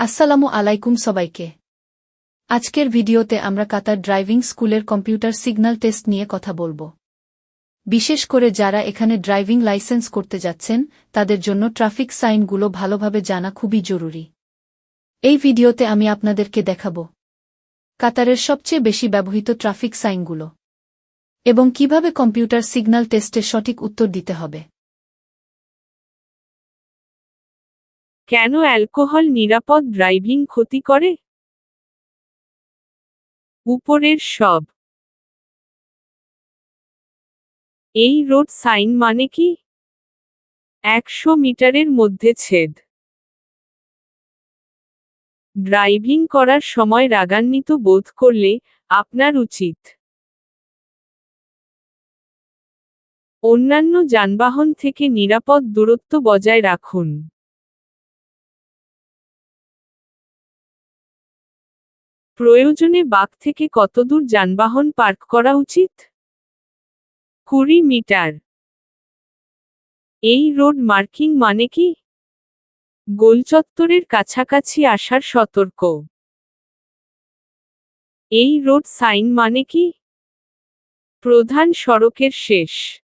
আসসালামু আলাইকুম সবাইকে। আজকের ভিডিওতে আমরা কাতার ড্রাইভিং স্কুলের কম্পিউটার সিগন্যাল টেস্ট নিয়ে কথা বলব। বিশেষ করে যারা এখানে ড্রাইভিং লাইসেন্স করতে যাচ্ছেন, তাদের জন্য ট্রাফিক সাইনগুলো ভালোভাবে জানা খুবই জরুরি। এই ভিডিওতে আমি আপনাদেরকে দেখাব কাতারের সবচেয়ে বেশি ব্যবহৃত ট্রাফিক সাইনগুলো এবং কীভাবে কম্পিউটার সিগন্যাল টেস্টের সঠিক উত্তর দিতে হবে। কেন অ্যালকোহল নিরাপদ ড্রাইভিং ক্ষতি করে? উপরের সব। এই রোড সাইন মানে কি? একশো মিটারের মধ্যে ছেদ। ড্রাইভিং করার সময় রাগান্বিত বোধ করলে আপনার উচিত। অন্যান্য যানবাহন থেকে নিরাপদ দূরত্ব বজায় রাখুন। প্রয়োজনে বাক থেকে কতদূর যানবাহন পার্ক করা উচিত? কুড়ি মিটার। এই রোড মার্কিং মানে কি? গোলচত্বরের কাছাকাছি আসার সতর্ক। এই রোড সাইন মানে কি? প্রধান সড়কের শেষ।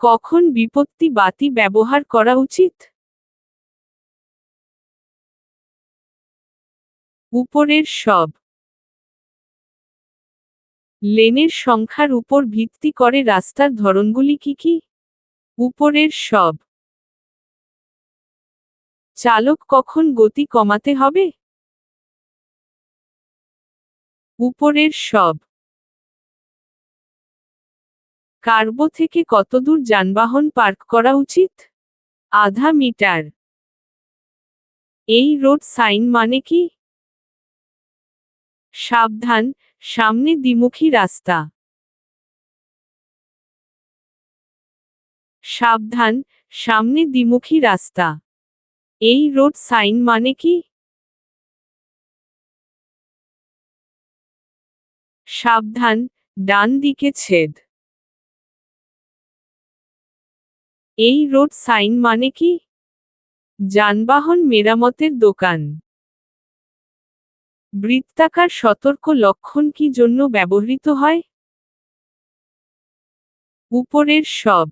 কখন বিপত্তি বাতি ব্যবহার করা উচিত? উপরের সব। লেনের সংখ্যার উপর ভিত্তি করে রাস্তার ধরনগুলি কি কি? উপরের সব। চালক কখন গতি কমাতে হবে? উপরের সব। কার্বো থেকে কতদূর যানবাহন পার্ক করা উচিত? আধা মিটার। এই রোড সাইন মানে কি? সাবধান, সামনে দ্বিমুখী রাস্তা। সাবধান, সামনে দ্বিমুখী রাস্তা। এই রোড সাইন মানে কি? সাবধান, ডান দিকে ছেদ। এই রোড সাইন মানে কি? যানবাহন মেরামতের দোকান। বৃত্তাকার সতর্ক লক্ষণ কি জন্য ব্যবহৃত হয়? উপরের সব।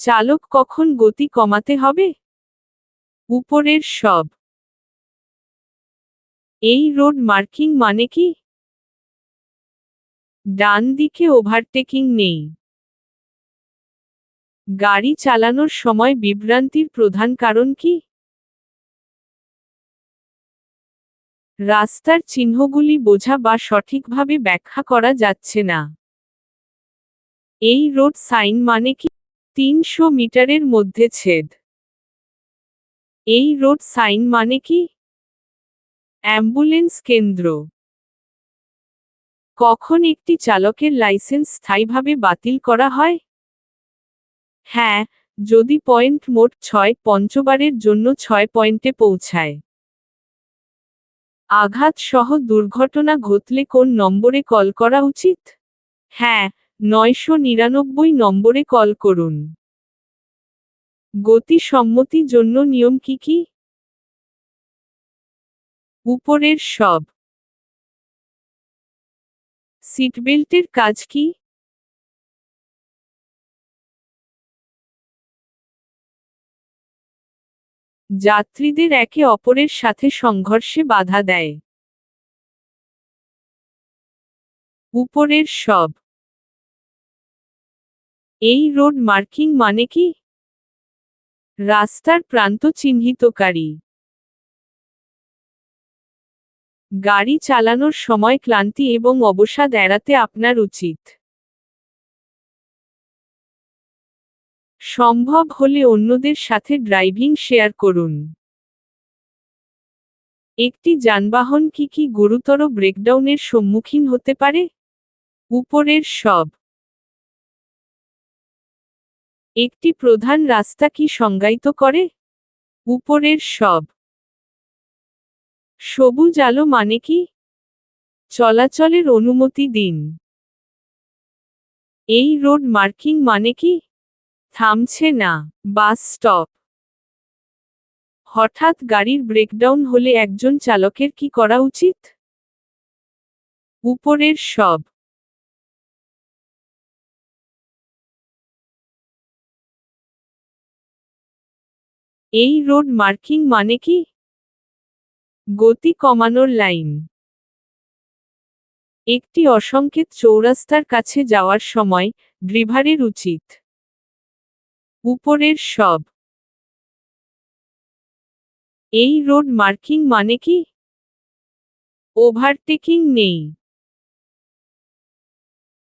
চালক কখন গতি কমাতে হবে? উপরের সব। এই রোড মার্কিং মানে কি? ডান দিকে ওভারটেকিং নেই। গাড়ি চালানোর সময় বিভ্রান্তির প্রধান কারণ কি? রাস্তার চিহ্নগুলি বোঝা বা সঠিকভাবে ব্যাখ্যা করা যাচ্ছে না। এই রোড সাইন মানে কি? তিনশো মিটারের মধ্যে ছেদ। এই রোড সাইন মানে কি? অ্যাম্বুলেন্স কেন্দ্র। কখন একটি চালকের লাইসেন্স স্থায়ীভাবে বাতিল করা হয়? হ্যাঁ যদি পয়েন্ট মোট ছয় পঞ্চবারের জন্য ছয় পয়েন্টে পৌঁছায়। আঘাত সহ দুর্ঘটনা ঘটলে কোন নম্বরে কল করা উচিত? হ্যাঁ নয়শো নিরানব্বই নম্বরে কল করুন। গতি সম্মতি জন্য নিয়ম কি কি? উপরের সব। সিটবেল্টের কাজ কি? যাত্রীদের একে অপরের সাথে সংঘর্ষে বাধা দেয়। উপরের সব। এই রোড মার্কিং মানে কি? রাস্তার প্রান্ত চিহ্নিতকারী। গাড়ি চালানোর সময় ক্লান্তি এবং অবসাদ এড়াতে আপনার উচিত। সম্ভব হলে অন্যদের সাথে ড্রাইভিং শেয়ার করুন। একটি যানবাহন কি কি গুরুতর ব্রেকডাউনের সম্মুখীন হতে পারে? উপরের সব। একটি প্রধান রাস্তা কি সংজ্ঞায়িত করে? উপরের সব। সবুজ আলো মানে কি? চলাচলের অনুমতি দিন। এই রোড মার্কিং মানে কি? থামছে না, বাস স্টপ। হঠাৎ গাড়ির ব্রেকডাউন হলে একজন চালকের কি করা উচিত? উপরের সব। এই রোড মার্কিং মানে কি? গতি কমানোর লাইন। একটি অসংকেত চৌরাস্তার কাছে যাওয়ার সময় ড্রিভারের উচিত। উপরের সব। এই রোড মার্কিং মানে কি? ওভারটেকিং নেই।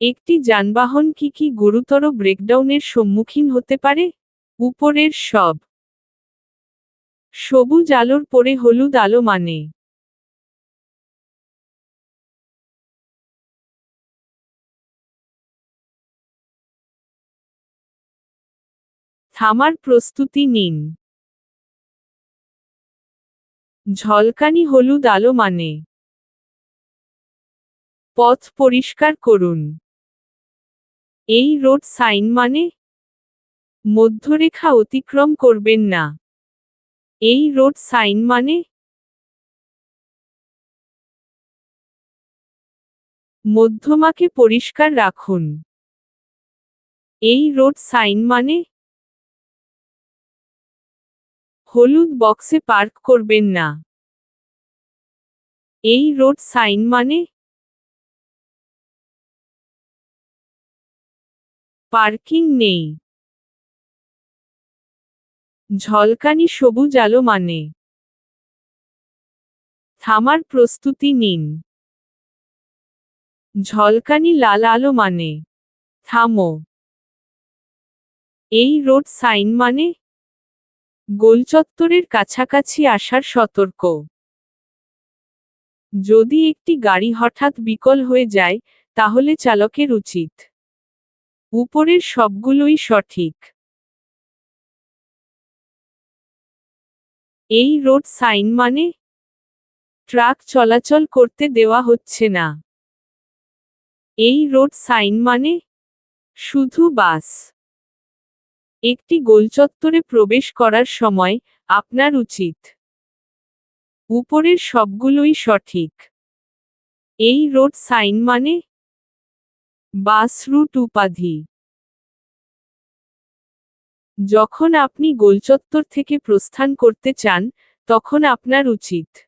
একটি যানবাহন কি কি গুরুতর ব্রেকডাউনের সম্মুখীন হতে পারে? উপরের সব। সবুজ আলোর পরে হলুদ আলো মানে? থামার প্রস্তুতি নিন। ঝলকানি হলুদ আলো মানে। পথ পরিষ্কার করুন। এই রোড সাইন মানে? মধ্যরেখা অতিক্রম করবেন না। এই রোড সাইন মানে? মধ্যমাকে পরিষ্কার রাখুন। এই রোড সাইন মানে? হলুদ বক্সে পার্ক করবেন না। এই রোড সাইন মানে? পার্কিং নেই। ঝলকানি সবুজ আলো মানে? থামার প্রস্তুতি নিন। ঝলকানি লাল আলো মানে? থামো। এই রোড সাইন মানে? গোলচত্বরের কাছাকাছি আসার সতর্ক। যদি একটি গাড়ি হঠাৎ বিকল হয়ে যায়, তাহলে চালকের উচিত। উপরের সবগুলোই সঠিক। এই রোড সাইন মানে? ট্রাক চলাচল করতে দেওয়া হচ্ছে না। এই রোড সাইন মানে? শুধু বাস। একটি গোলচত্বরে প্রবেশ করার সময় আপনার উচিত। উপরের সবগুলোই সঠিক। এই রোড সাইন মানে বাস রুট উপাধি। যখন আপনি গোলচত্বর থেকে প্রস্থান করতে চান, তখন আপনার উচিত।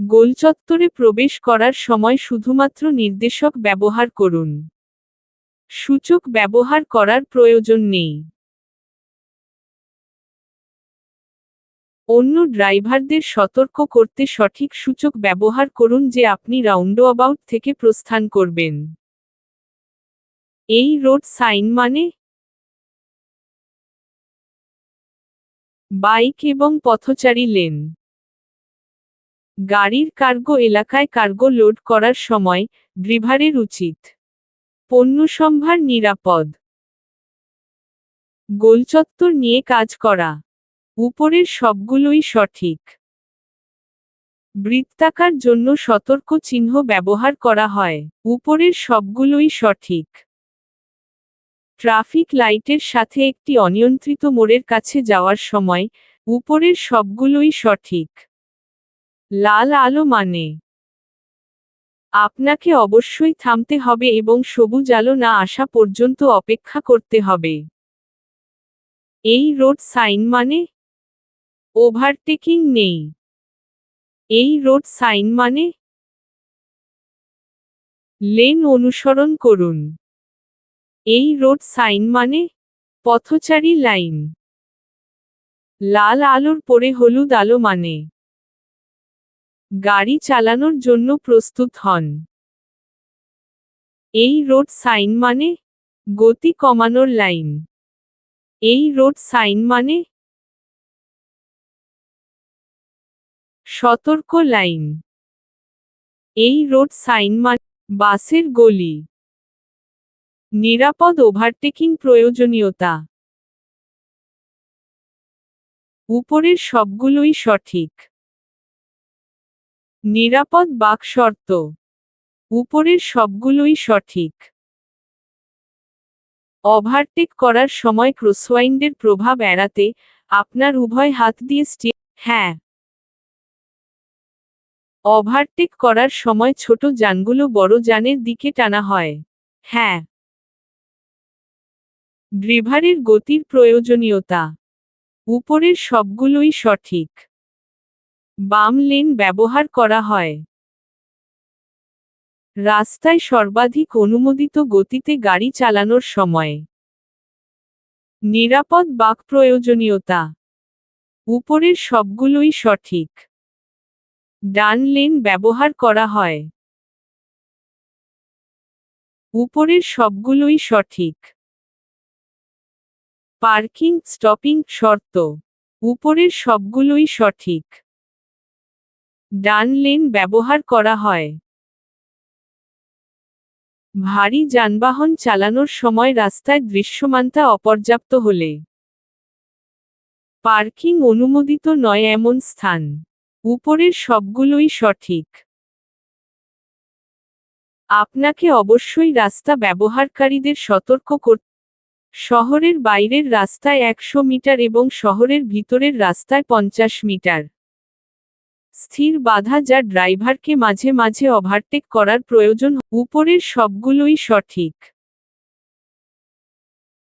গোলচত্বরে প্রবেশ করার সময় শুধুমাত্র নির্দেশক ব্যবহার করুন। সূচক ব্যবহার করার প্রয়োজন নেই। অন্য ড্রাইভারদের সতর্ক করতে সঠিক সূচক ব্যবহার করুন যে আপনি রাউন্ডঅ্যাবাউট থেকে প্রস্থান করবেন। এই রোড সাইন মানে? বাইক এবং পথচারী লেন। গাড়ির কার্গো এলাকায় কার্গো লোড করার সময় ড্রিভারের উচিত। পণ্য সম্ভার নিরাপদ। গোলচত্বর নিয়ে কাজ করা। উপরের সবগুলোই সঠিক। বৃত্তাকার জন্য সতর্ক চিহ্ন ব্যবহার করা হয়। উপরের সবগুলোই সঠিক। ট্রাফিক লাইটের সাথে একটি অনিয়ন্ত্রিত মোড়ের কাছে যাওয়ার সময় উপরের সবগুলোই সঠিক। লাল আলো মানে। আপনাকে অবশ্যই থামতে হবে এবং সবুজ আলো না আসা পর্যন্ত অপেক্ষা করতে হবে। এই রোড সাইন মানে? ওভারটেকিং নেই। এই রোড সাইন মানে? লেন অনুসরণ করুন। এই রোড সাইন মানে? পথচারী লাইন। লাল আলোর পরে হলুদ আলো মানে। গাড়ি চালানোর জন্য প্রস্তুত হন। এই রোড সাইন মানে গতি কমানোর লাইন। এই রোড সাইন মানে সতর্ক লাইন। এই রোড সাইন মানে বাসের গলি। নিরাপদ ওভারটেকিং প্রয়োজনীয়তা। উপরের সবগুলোই সঠিক। নিরাপদ বাক শর্ত উপরের সবগুলোই সঠিক। ওভারটেক করার সময় ক্রসওয়াইন্ডের প্রভাব এড়াতে আপনার উভয় হাত দিয়ে স্টিয়ার হ্যাঁ। ওভারটেক করার সময় ছোট যানগুলো বড় যানের দিকে টানা হয়। হ্যাঁ। ড্রিভারের গতির প্রয়োজনীয়তা। উপরের সবগুলোই সঠিক। বাম লেন ব্যবহার করা হয়। রাস্তায় সর্বাধিক অনুমোদিত গতিতে গাড়ি চালানোর সময়। নিরাপদ বাক প্রয়োজনীয়তা। উপরের সবগুলোই সঠিক। ডান লেন ব্যবহার করা হয়। উপরের সবগুলোই সঠিক। পার্কিং, স্টপিং শর্ত। উপরের সবগুলোই সঠিক। ডান লেন ব্যবহার করা হয়। ভারী যানবাহন চালানোর সময় রাস্তায় দৃশ্যমানতা অপর্যাপ্ত হলে। পার্কিং অনুমোদিত নয় এমন স্থান। উপরের সবগুলোই সঠিক। আপনাকে অবশ্যই রাস্তা ব্যবহারকারীদের সতর্ক করতে শহরের বাইরের রাস্তায় একশো মিটার এবং শহরের ভিতরের রাস্তায় পঞ্চাশ মিটার। স্থির বাধা যা ড্রাইভারকে মাঝে মাঝে ওভারটেক করার প্রয়োজন, উপরের সবগুলোই সঠিক।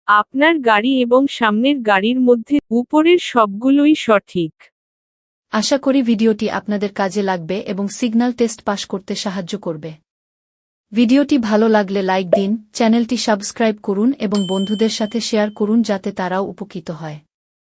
আপনার গাড়ি এবং সামনের গাড়ির মধ্যে উপরের সবগুলোই সঠিক। আশা করি ভিডিওটি আপনাদের কাজে লাগবে এবং সিগন্যাল টেস্ট পাশ করতে সাহায্য করবে। ভিডিওটি ভালো লাগলে লাইক দিন, চ্যানেলটি সাবস্ক্রাইব করুন এবং বন্ধুদের সাথে শেয়ার করুন যাতে তারাও উপকৃত হয়।